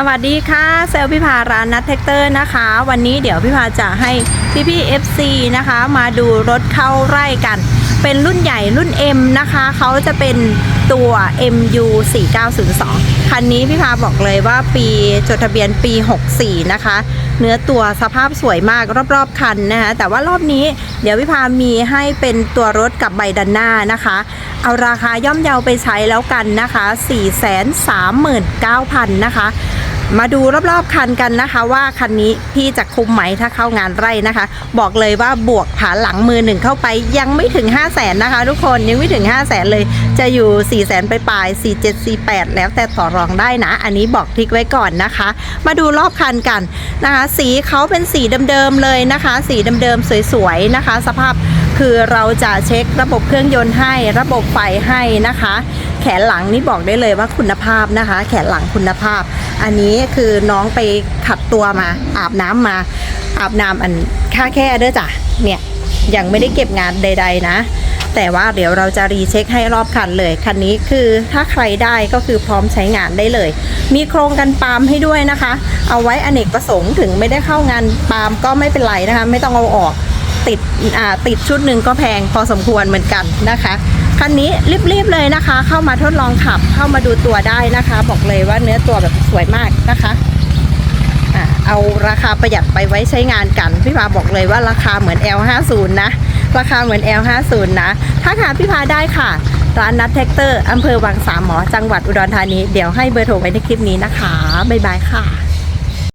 สวัสดีค่ะเซลพิพาร้านนัทเทคเตอร์นะคะ วันนี้เดี๋ยวพิพาจะให้พี่พี่ๆ FC นะคะ มาดูรถเข้าไร่กัน เป็นรุ่นใหญ่รุ่น M นะคะเขาจะเป็นตัว MU 4902 คันนี้พี่พาบอกเลยว่าปีจดทะเบียนปี 64 นะคะ เนื้อตัวสภาพสวยมากรอบๆคันนะคะแต่ว่ารอบนี้เดี๋ยวพี่พามีให้เป็นตัวรถกับใบดันหน้านะคะเอาราคาย่อมเยาไปใช้แล้วกันนะคะ 439,000นะคะ มาดูรอบๆคันกันนะคะว่าคันนี้พี่จะคุ้มไหมถ้าเข้างานไร่นะคะ บอกเลยว่าบวกผาหลังมือหนึ่งเข้าไปยังไม่ถึง 5 0 0แสนนะคะทุกคนยังไม่ถึง 5 0 0แสนเลย จะอยู่4 0 0แสนไปปลาย4 7 4 8 แล้วแต่ต่อรองได้นะ อันนี้บอกทิกไว้ก่อนนะคะ มาดูรอบคันกันนะคะ สีเขาเป็นสีเดิมๆเลยนะคะ สีเดิมๆสวยๆนะคะ สภาพ คือเราจะเช็คระบบเครื่องยนต์ให้ระบบไฟให้นะคะ แขนหลังนี่บอกได้เลยว่าคุณภาพนะคะ แขนหลังคุณภาพ อันนี้คือน้องไปขัดตัวมา อาบน้ำมา อาบน้ำอันค่าแค่เด้อจ้ะเนี่ยยังไม่ได้เก็บงานใด ๆ นะ แต่ว่าเดี๋ยวเราจะรีเช็คให้รอบคันเลย คันนี้คือถ้าใครได้ก็คือพร้อมใช้งานได้เลย มีโครงกันปาล์มให้ด้วยนะคะ เอาไว้อเนกประสงค์ถึงไม่ได้เข้างานปาล์มก็ไม่เป็นไรนะคะ ไม่ต้องเอาออก ติดติดชุดหนึ่งก็แพงพอสมควรเหมือนกันนะคะคันนี้รีบๆเลยนะคะ เข้ามาทดลองขับเข้ามาดูตัวได้นะคะ บอกเลยว่าเนื้อตัวแบบสวยมากนะคะเอาราคาประหยัดไปไว้ใช้งานกัน พี่พาบอกเลยว่าราคาเหมือน L50 นะ ราคาเหมือน L50 นะถ้าหาพี่พาได้ค่ะ ร้านนัทแท็กเตอร์อำเภอวังสามหมอจังหวัดอุดรธานี เดี๋ยวให้เบอร์โทรไว้ในคลิปนี้นะคะ บ๊ายบายค่ะ